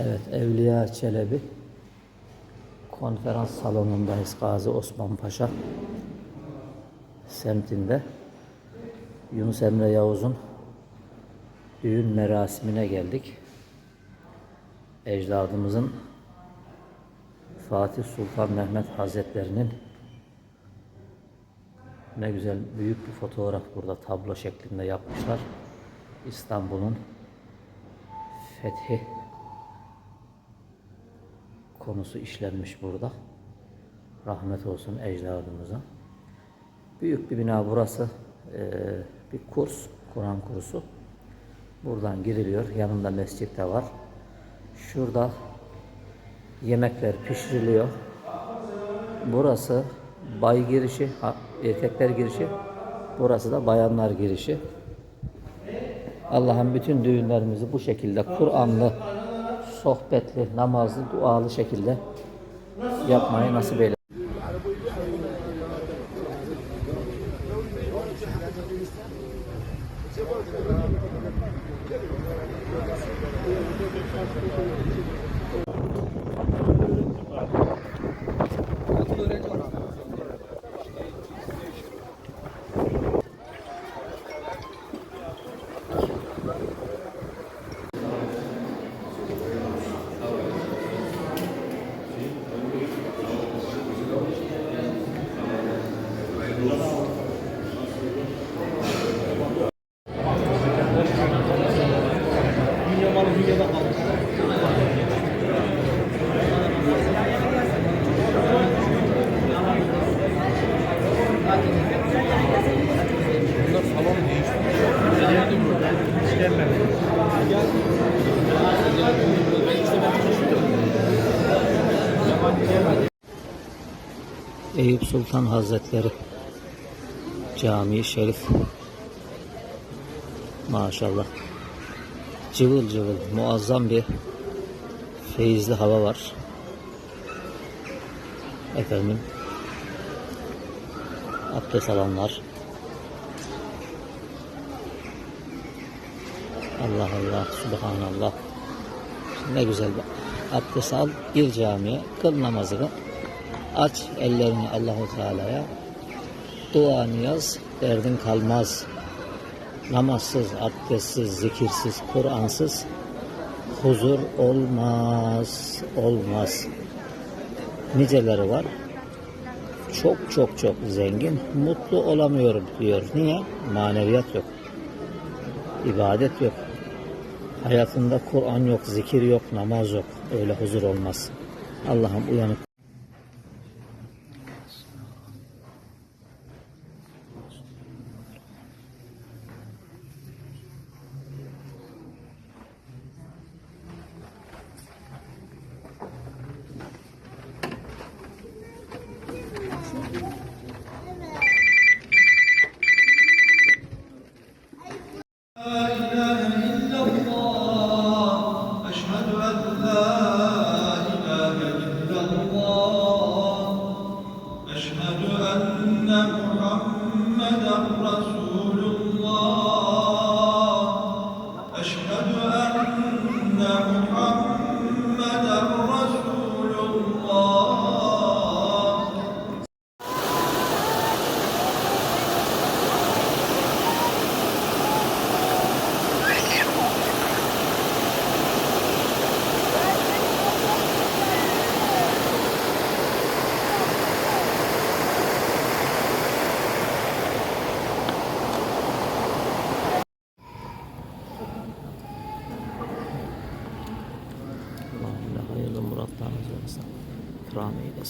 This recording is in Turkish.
Evet, Evliya Çelebi konferans salonundayız Gazi Osman Paşa semtinde. Yunus Emre Yavuz'un düğün merasimine geldik. Ecdadımızın Fatih Sultan Mehmet Hazretlerinin ne güzel büyük bir fotoğraf burada tablo şeklinde yapmışlar. İstanbul'un fethi konusu işlenmiş burada. Rahmet olsun ecdadımıza. Büyük bir bina burası. Ee, bir kurs, Kur'an kursu. Buradan giriliyor. Yanında mescit de var. Şurada yemekler pişiriliyor. Burası bay girişi, erkekler girişi. Burası da bayanlar girişi. Allah'ın bütün düğünlerimizi bu şekilde Kur'anlı, sohbetli, namazlı, dualı şekilde yapmayı nasip eyle. Eyüp Sultan Hazretleri Camii Şerif. Maşallah. Cıvıl cıvıl muazzam bir feyizli hava var. Efendim Abdest alanlar. Allah Allah Subhanallah. Ne güzel bak. Abdest al gir camiye kıl namazını aç ellerini Allahu Teala'ya. Dua niyaz derdin kalmaz. Namazsız abdestsiz zikirsiz Kur'ansız huzur olmaz olmaz. Niceleri var? Çok çok çok zengin mutlu olamıyorum diyor. Niye? Maneviyat yok. İbadet yok hayatında Kur'an yok zikir yok namaz yok. Öyle huzur olmaz. Allah'ım uyanık Allah hayırlı